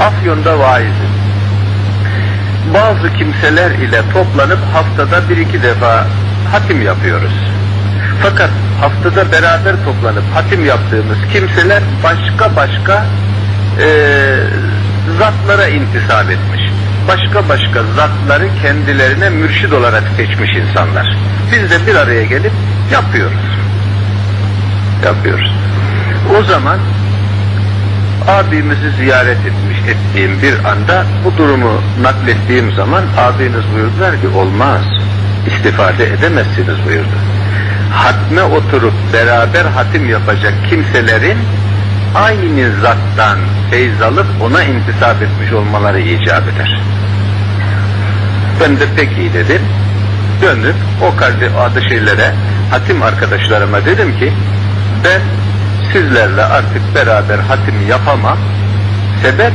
Afyon'da vaizim. Bazı kimseler ile toplanıp haftada bir iki defa hatim yapıyoruz. Fakat haftada beraber toplanıp hatim yaptığımız kimseler başka başka eee zatlara intisap etmiş. Başka başka zatları kendilerine mürşid olarak seçmiş insanlar. Biz de bir araya gelip yapıyoruz. Yapıyoruz. O zaman abimizi ziyaret etmiş ettiğim bir anda bu durumu naklettiğim zaman abimiz buyurdular ki olmaz istifade edemezsiniz buyurdu. Hatme oturup beraber hatim yapacak kimselerin aynı zattan feyz alıp ona intisap etmiş olmaları icap eder. Ben de peki dedim. Döndüm o kalbi adı şeylere hatim arkadaşlarıma dedim ki ben sizlerle artık beraber hatim yapamam. Sebep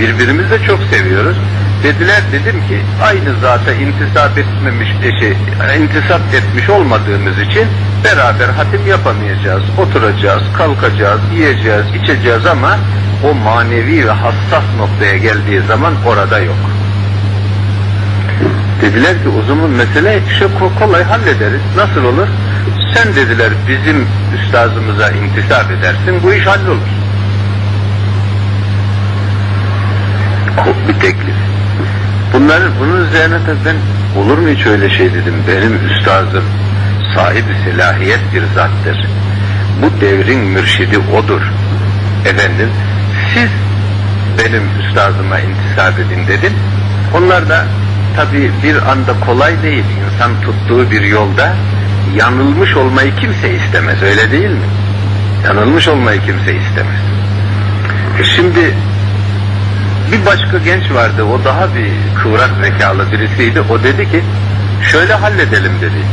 birbirimizi de çok seviyoruz. Dediler dedim ki aynı zata intisap etmemiş şey, intisap etmiş olmadığımız için beraber hatim yapamayacağız. Oturacağız, kalkacağız, yiyeceğiz, içeceğiz ama o manevi ve hassas noktaya geldiği zaman orada yok. Dediler ki o zaman mesele kolay hallederiz. Nasıl olur? Sen dediler bizim üstazımıza intisap edersin bu iş hallolur. O bir teklif. Bunların bunun üzerine de ben olur mu hiç öyle şey dedim. Benim üstazım sahibi selahiyet bir zattır. Bu devrin mürşidi odur. Efendim siz benim üstazıma intisap edin dedim. Onlar da tabi bir anda kolay değil. İnsan tuttuğu bir yolda yanılmış olmayı kimse istemez öyle değil mi? Yanılmış olmayı kimse istemez. E şimdi bir başka genç vardı o daha bir kıvrak zekalı birisiydi. O dedi ki şöyle halledelim dedi.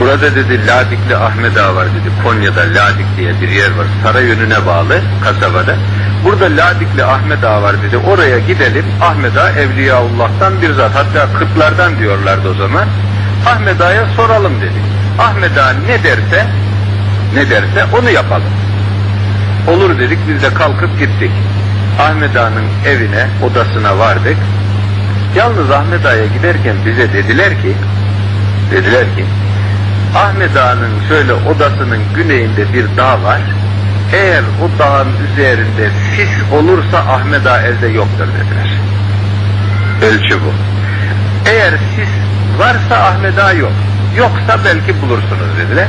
Burada dedi Ladikli Ahmet Ağa var dedi. Konya'da Ladik diye bir yer var. Saray yönüne bağlı kasabada. Burada Ladikli Ahmet Ağa var dedi. Oraya gidelim. Ahmet Ağa Evliyaullah'tan bir zat. Hatta kırklardan diyorlardı o zaman. Ahmet Ağa'ya soralım dedi. Ahmet Ağa ne derse ne derse onu yapalım. Olur dedik biz de kalkıp gittik. Ahmet Ağa'nın evine, odasına vardık. Yalnız Ahmet Ağa'ya giderken bize dediler ki, dediler ki, Ahmet Ağa'nın şöyle odasının güneyinde bir dağ var. Eğer o dağın üzerinde sis olursa Ahmet Ağa evde yoktur dediler. Ölçü bu. Eğer sis varsa Ahmet Ağa yok. Yoksa belki bulursunuz dediler.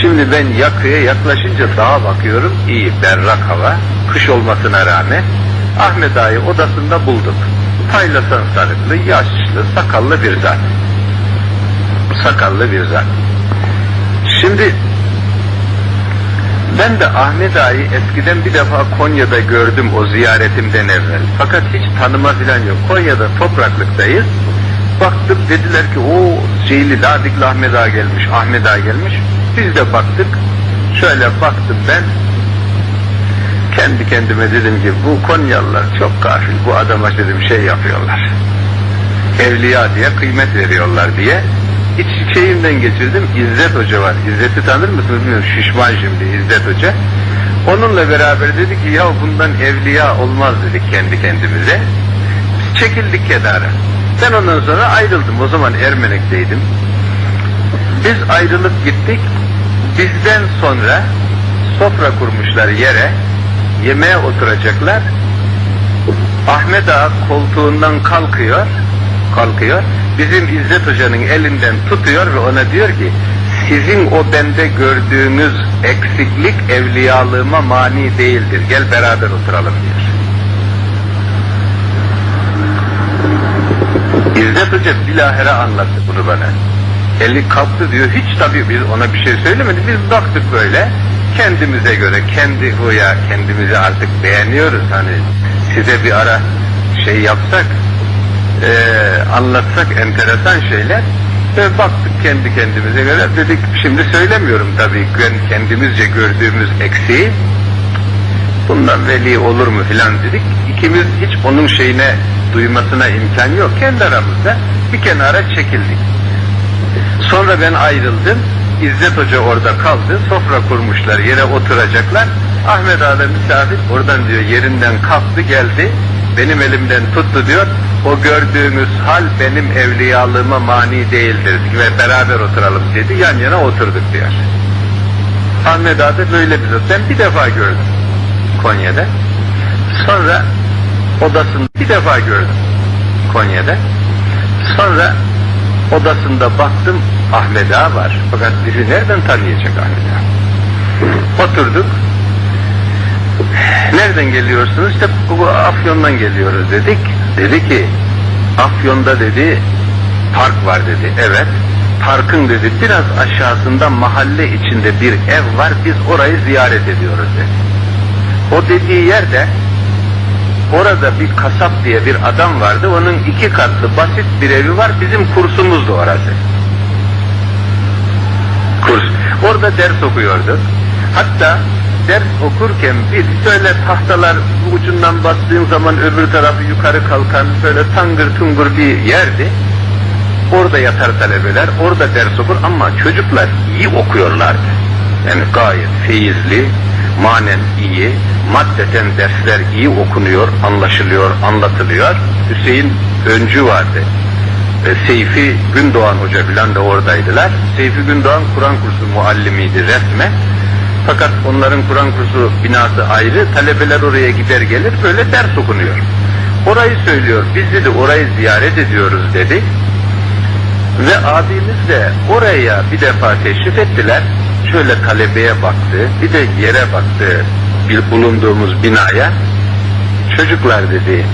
Şimdi ben yakıya yaklaşınca dağa bakıyorum. iyi berrak hava. Kış olmasına rağmen Ahmet Ağa'yı odasında bulduk. Paylasan sarıklı, yaşlı, sakallı bir zat. Sakallı bir zat. Şimdi ben de Ahmet Ağa'yı eskiden bir defa Konya'da gördüm o ziyaretimden evvel. Fakat hiç tanıma filan yok. Konya'da topraklıktayız. Baktık dediler ki o Ceyli Ladikli Ahmet Ağa gelmiş, Ahmet Ağa gelmiş. Biz de baktık. Şöyle baktım ben. Kendi kendime dedim ki bu Konyalılar çok gafil. Bu adama dedim şey yapıyorlar. Evliya diye kıymet veriyorlar diye. İç şeyimden geçirdim. İzzet Hoca var. İzzet'i tanır mısınız bilmiyorum. Şişman şimdi İzzet Hoca. Onunla beraber dedi ki ya bundan evliya olmaz dedik kendi kendimize. Biz çekildik kenara. Ben ondan sonra ayrıldım. O zaman Ermenek'teydim. Biz ayrılıp gittik. Bizden sonra sofra kurmuşlar yere. Yemeğe oturacaklar. Ahmet Ağa koltuğundan kalkıyor. Kalkıyor. Bizim İzzet Hoca'nın elinden tutuyor ve ona diyor ki sizin o bende gördüğünüz eksiklik evliyalığıma mani değildir. Gel beraber oturalım diyor. İzzet Hoca bilahare anlattı bunu bana. Eli kalktı diyor. Hiç tabii biz ona bir şey söylemedik. Biz baktık böyle. Kendimize göre, kendi huya, kendimizi artık beğeniyoruz. Hani size bir ara şey yapsak, e, anlatsak enteresan şeyler. Ve baktık kendi kendimize göre. Dedik şimdi söylemiyorum tabii. Kendimizce gördüğümüz eksiği bundan veli olur mu filan dedik. İkimiz hiç onun şeyine duymasına imkan yok. Kendi aramızda bir kenara çekildik. Sonra ben ayrıldım. İzzet Hoca orada kaldı. Sofra kurmuşlar. Yere oturacaklar. Ahmet Ağa da misafir oradan diyor yerinden kalktı geldi. benim elimden tuttu diyor. O gördüğünüz hal benim evliyalığıma mani değildir ve beraber oturalım dedi. Yan yana oturduk diyor. Ahmet Ağa böyle bir zat. Ben bir defa gördüm Konya'da. Sonra odasında bir defa gördüm Konya'da. Sonra odasında baktım Ahmet Ağa var. Fakat biri nereden tanıyacak Ahmet Ağa? Oturduk. Nereden geliyorsunuz? İşte bu Afyon'dan geliyoruz dedik. Dedi ki Afyon'da dedi park var dedi. Evet. Parkın dedi biraz aşağısında mahalle içinde bir ev var. Biz orayı ziyaret ediyoruz dedi. O dediği yerde orada bir kasap diye bir adam vardı. Onun iki katlı basit bir evi var. Bizim kursumuzdu orası. Kurs. Orada ders okuyordu. Hatta ders okurken bir böyle tahtalar ucundan bastığın zaman öbür tarafı yukarı kalkan böyle tangır tungur bir yerdi. Orada yatar talebeler, orada ders okur ama çocuklar iyi okuyorlardı. Yani gayet feyizli, manen iyi, maddeten dersler iyi okunuyor, anlaşılıyor, anlatılıyor. Hüseyin Öncü vardı. E, Seyfi Gündoğan Hoca filan da oradaydılar. Seyfi Gündoğan Kur'an kursu muallimiydi resme. Fakat onların Kur'an kursu binası ayrı, talebeler oraya gider gelir, böyle ders okunuyor. Orayı söylüyor, biz dedi orayı ziyaret ediyoruz dedi. Ve abimiz de oraya bir defa teşrif ettiler. Şöyle talebeye baktı, bir de yere baktı, bir bulunduğumuz binaya. Çocuklar dedi,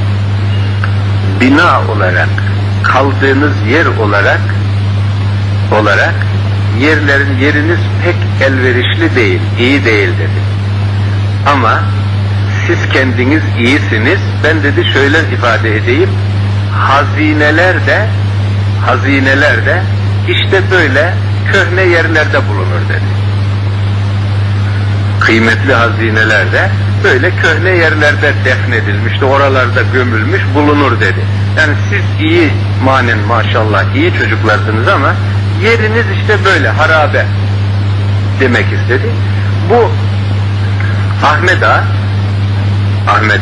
bina olarak, kaldığınız yer olarak, olarak yerlerin yeriniz pek elverişli değil, iyi değil dedi. Ama siz kendiniz iyisiniz. Ben dedi şöyle ifade edeyim. Hazineler de hazineler de işte böyle köhne yerlerde bulunur dedi. Kıymetli hazineler de böyle köhne yerlerde defnedilmiş de oralarda gömülmüş bulunur dedi. Yani siz iyi manen maşallah iyi çocuklarsınız ama yeriniz işte böyle harabe demek istedi. Bu Ahmet Ağa Ahmet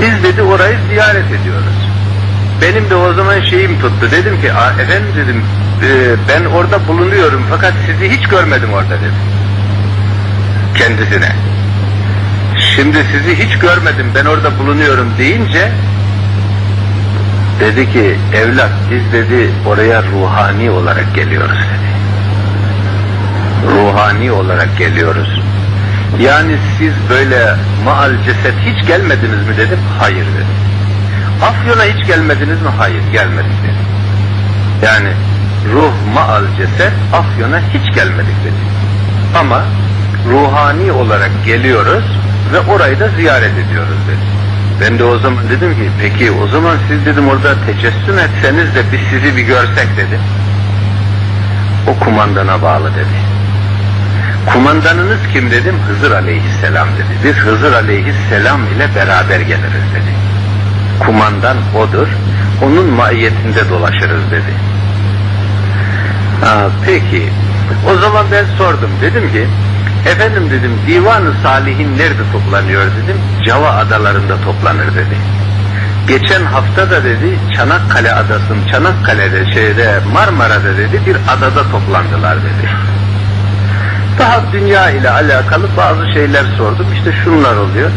biz dedi orayı ziyaret ediyoruz. Benim de o zaman şeyim tuttu. Dedim ki "Aa, efendim dedim e, ben orada bulunuyorum fakat sizi hiç görmedim orada dedim. Kendisine. Şimdi sizi hiç görmedim ben orada bulunuyorum deyince dedi ki evlat biz dedi oraya ruhani olarak geliyoruz dedi. Ruhani olarak geliyoruz. Yani siz böyle maal ceset hiç gelmediniz mi dedim. Hayır dedim. Afyon'a hiç gelmediniz mi? Hayır gelmedik dedim. Yani ruh maal ceset Afyon'a hiç gelmedik dedi. Ama ruhani olarak geliyoruz ve orayı da ziyaret ediyoruz dedi. Ben de o zaman dedim ki peki o zaman siz dedim orada tecessüm etseniz de biz sizi bir görsek dedi. O kumandana bağlı dedi. Kumandanınız kim dedim? Hızır aleyhisselam dedi. Biz Hızır aleyhisselam ile beraber geliriz dedi. Kumandan odur. Onun maiyetinde dolaşırız dedi. Aa, peki. O zaman ben sordum. Dedim ki efendim dedim divanı salihin nerede toplanıyor dedim. Cava adalarında toplanır dedi. Geçen hafta da dedi Çanakkale adasının Çanakkale'de şeyde Marmara'da dedi bir adada toplandılar dedi. Daha dünya ile alakalı bazı şeyler sordum. İşte şunlar oluyor.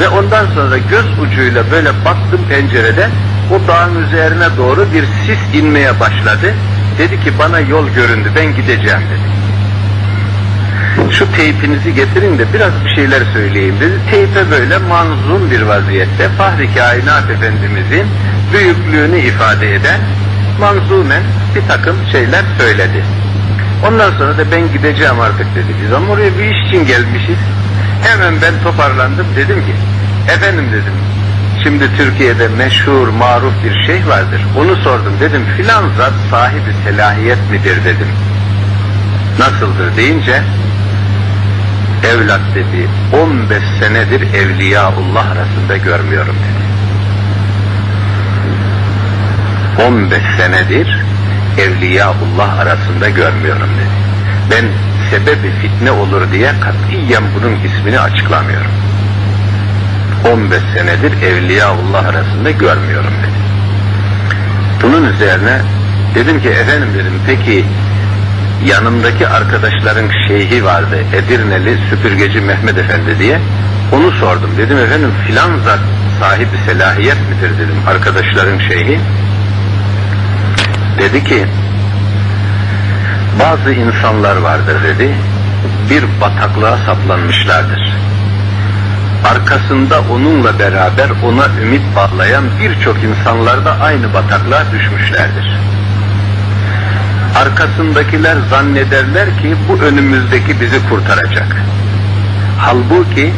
Ve ondan sonra göz ucuyla böyle baktım pencerede o dağın üzerine doğru bir sis inmeye başladı. Dedi ki bana yol göründü ben gideceğim dedi. Şu teypinizi getirin de biraz bir şeyler söyleyeyim dedi. Teype böyle manzum bir vaziyette Fahri Kainat Efendimizin büyüklüğünü ifade eden manzumen bir takım şeyler söyledi. Ondan sonra da ben gideceğim artık dedi. Biz ama oraya bir iş için gelmişiz. Hemen ben toparlandım dedim ki efendim dedim şimdi Türkiye'de meşhur maruf bir şey vardır. Onu sordum dedim filan zat sahibi selahiyet midir dedim. Nasıldır deyince evlat dedi 15 senedir Evliyaullah arasında görmüyorum dedi. 15 senedir Evliyaullah arasında görmüyorum dedi. Ben sebebi fitne olur diye katiyen bunun ismini açıklamıyorum. 15 senedir Evliyaullah arasında görmüyorum dedi. Bunun üzerine dedim ki efendim dedim peki yanımdaki arkadaşların şeyhi vardı Edirneli süpürgeci Mehmet Efendi diye. Onu sordum. Dedim efendim filan zat sahibi selahiyet midir? dedim arkadaşların şeyhi. Dedi ki bazı insanlar vardır dedi bir bataklığa saplanmışlardır. Arkasında onunla beraber ona ümit bağlayan birçok insanlar da aynı bataklığa düşmüşlerdir arkasındakiler zannederler ki bu önümüzdeki bizi kurtaracak. Halbuki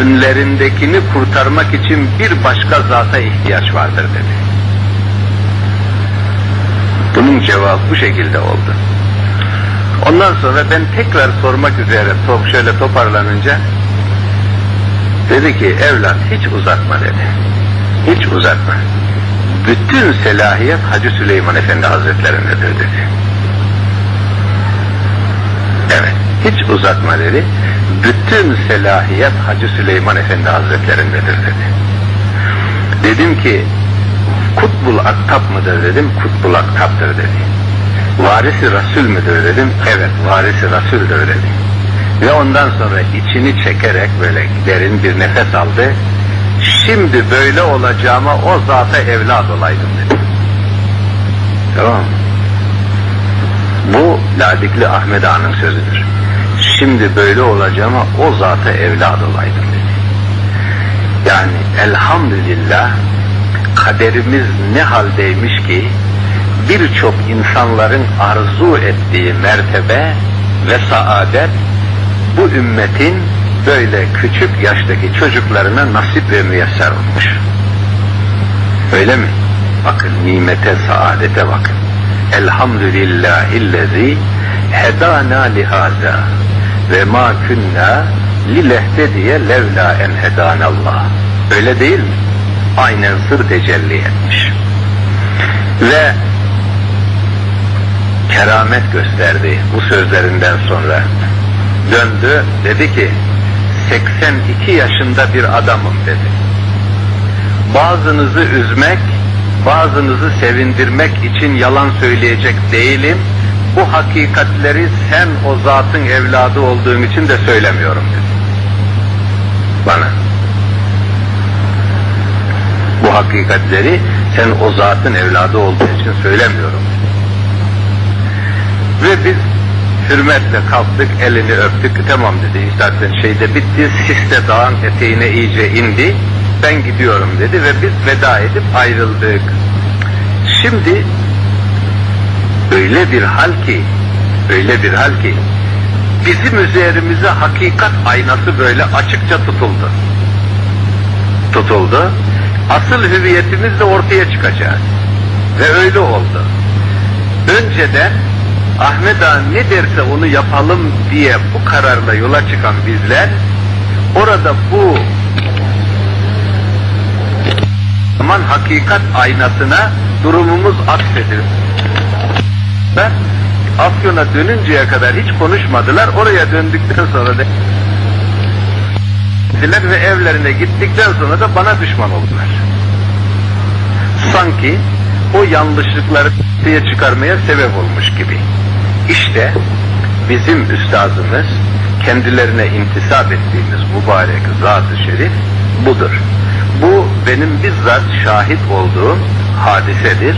önlerindekini kurtarmak için bir başka zata ihtiyaç vardır dedi. Bunun cevabı bu şekilde oldu. Ondan sonra ben tekrar sormak üzere top şöyle toparlanınca dedi ki evlat hiç uzatma dedi. Hiç uzatma bütün selahiyet Hacı Süleyman Efendi Hazretlerindedir dedi. Evet, hiç uzatma dedi. Bütün selahiyet Hacı Süleyman Efendi Hazretlerindedir dedi. Dedim ki, Kutbul Aktap mıdır dedim, Kutbul Aktap'tır dedi. Varisi Rasul müdür dedim, evet varisi Rasul'dür dedi. Ve ondan sonra içini çekerek böyle derin bir nefes aldı şimdi böyle olacağıma o zata evlad olaydım dedi. Tamam? Bu Ladikli Ahmet Ağa'nın sözüdür. Şimdi böyle olacağıma o zata evlad olaydım dedi. Yani elhamdülillah kaderimiz ne haldeymiş ki birçok insanların arzu ettiği mertebe ve saadet bu ümmetin böyle küçük yaştaki çocuklarına nasip ve müyesser olmuş. Öyle mi? Bakın nimete, saadete bakın. Elhamdülillahillezî hedâna lihaza ve ma kunna lilehtediye levla en hedanallah. Öyle değil mi? Aynen sır tecelli etmiş. Ve keramet gösterdi bu sözlerinden sonra. Döndü dedi ki 82 yaşında bir adamım dedi. Bazınızı üzmek, bazınızı sevindirmek için yalan söyleyecek değilim. Bu hakikatleri sen o zatın evladı olduğun için de söylemiyorum dedi. Bana. Bu hakikatleri sen o zatın evladı olduğu için söylemiyorum. Ve biz hürmetle kalktık, elini öptük, tamam dedi, zaten şeyde bitti, sis de dağın eteğine iyice indi, ben gidiyorum dedi ve biz veda edip ayrıldık. Şimdi öyle bir hal ki, öyle bir hal ki, bizim üzerimize hakikat aynası böyle açıkça tutuldu. Tutuldu. Asıl hüviyetimizle ortaya çıkacağız. Ve öyle oldu. Önceden Ahmet Ağa ne derse onu yapalım diye bu kararla yola çıkan bizler orada bu zaman hakikat aynasına durumumuz aksedilir. Ve Afyon'a dönünceye kadar hiç konuşmadılar. Oraya döndükten sonra da gittiler ve evlerine gittikten sonra da bana düşman oldular. Sanki o yanlışlıkları ortaya çıkarmaya sebep olmuş gibi. İşte bizim üstazımız kendilerine intisap ettiğimiz mübarek zat-ı şerif budur. Bu benim bizzat şahit olduğum hadisedir